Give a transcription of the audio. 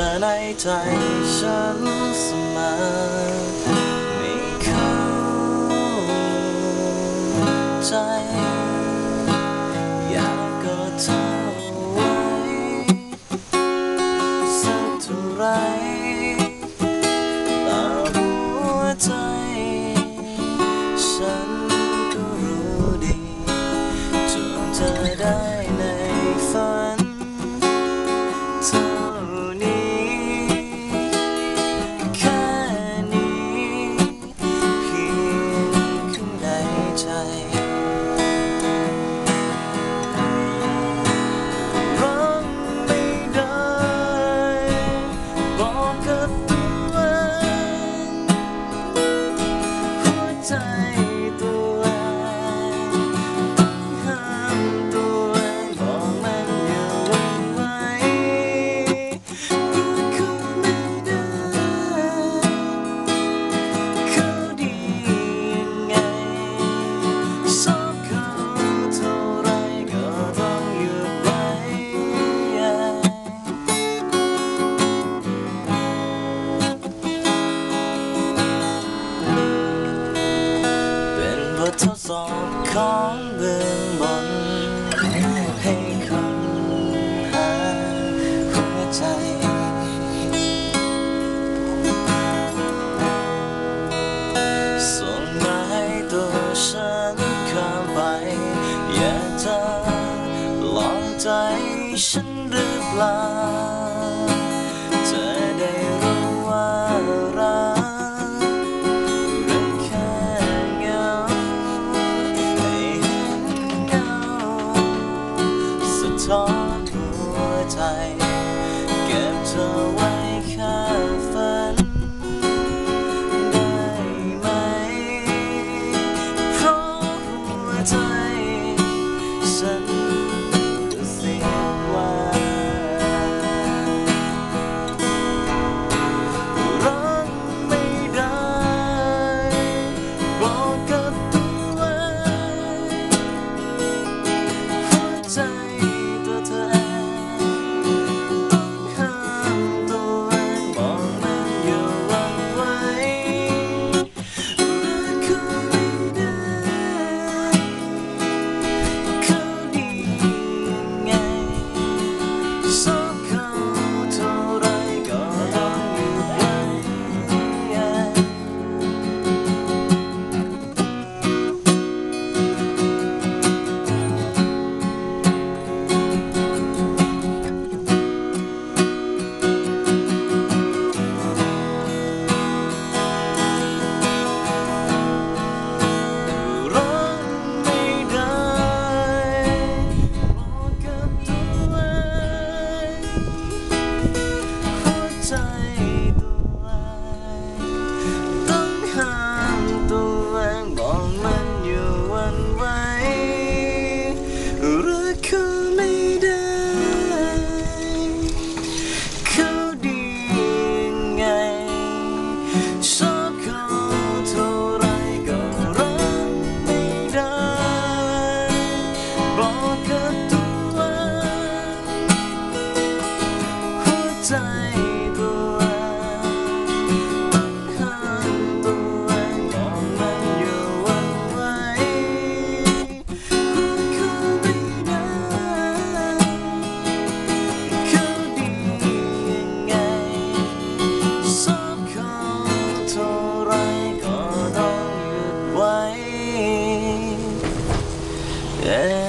ธอในใจฉันเสมอไม่เข้าใจ อยากกอดเธอไว้สักเท่าไรต่หัวใจฉันก็รู้ดีจนเธอได้ time. สอบของเบื้องบนให้ค้นหาหัวใจ ส่งมาให้ตัวฉันข้าไป อย่าเธอลองใจฉันหรือเปล่า ช้อนหัวใจ Yeah.